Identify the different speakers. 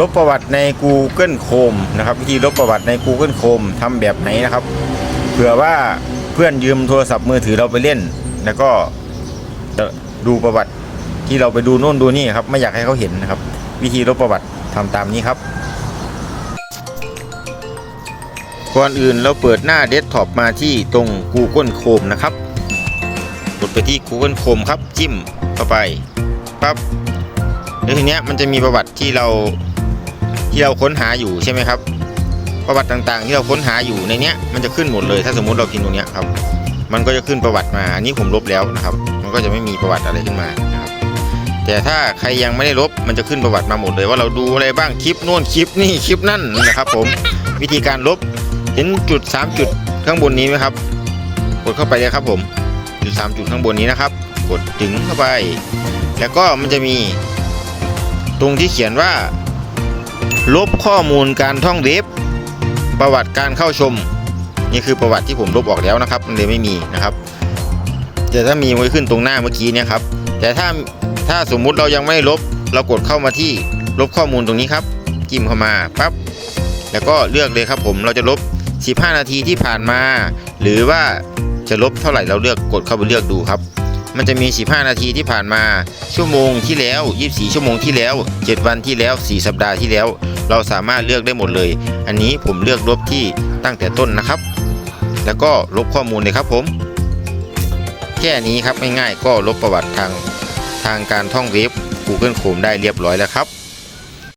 Speaker 1: ลบประวัติใน Google Chrome นะครับ วิธีลบประวัติใน Google Chrome ทำแบบไหนนะครับ เผื่อว่าเพื่อนยืมโทรศัพท์มือถือเราไปเล่น แล้วก็จะดูประวัติที่เราไปดูโน่นดูนี่ครับไม่อยากให้เขาเห็นนะครับ วิธีลบประวัติทำตามนี้ครับก่อนอื่นเราเปิดหน้าเดสก์ท็อปมาที่ตรง Google Chrome นะครับ กดไปที่ Google Chrome ครับ จิ้มเข้าไปปั๊บแล้วทีเนี้ยมันจะมีประวัติที่เรา ที่เราค้นหาอยู่ใช่ไหมครับ ประวัติต่างๆ ที่เราค้นหาอยู่ในเนี้ยมันจะขึ้นหมดเลย ถ้าสมมุติเราพิมพ์ตรงเนี้ยครับ มันก็จะขึ้นประวัติมาอันนี้ผมลบแล้วนะครับ มันก็จะไม่มีประวัติอะไรขึ้นมานะครับ แต่ถ้าใครยังไม่ได้ลบมันจะขึ้นประวัติมาหมดเลย ว่าเราดูอะไรบ้างคลิปโน่นคลิปนี่คลิปนั่นนะครับผมวิธีการลบเห็นจุด 3 จุดข้างบนนี้ไหมครับ กดเข้าไปเลยครับผมจุด 3 จุดข้างบนนี้นะครับ กดถึงเข้าไป แล้วก็มันจะมีตรงที่เขียนว่า ลบข้อมูลการท่องเว็บประวัติการเข้าชม นี่คือประวัติที่ผมลบออกแล้วนะครับ มันเลยไม่มีนะครับ แต่ถ้ามีไว้ขึ้นตรงหน้าเมื่อกี้เนี่ยครับ แต่ถ้าถ้าสมมุติเรายังไม่ลบ เรากดเข้ามาที่ลบข้อมูลตรงนี้ครับ จิ้มเข้ามาปั๊บ แล้วก็เลือกเลยครับผม เราจะลบ 15 นาทีที่ผ่านมา หรือว่าจะลบเท่าไหร่เราเลือกกดเข้าไปเลือกดูครับ มันจะมี 15 นาทีที่ผ่านมา ชั่วโมงที่แล้ว 24 ชั่วโมงที่แล้ว 7 วันที่แล้ว 4 สัปดาห์ที่แล้ว เราสามารถเลือกได้หมดเลย อันนี้ผมเลือกลบที่ตั้งแต่ต้นนะครับ แล้วก็ลบข้อมูลเลยครับผม แค่นี้ครับง่ายๆก็ลบประวัติทางทางการท่องเว็บ Google Chrome ได้เรียบร้อยแล้วครับ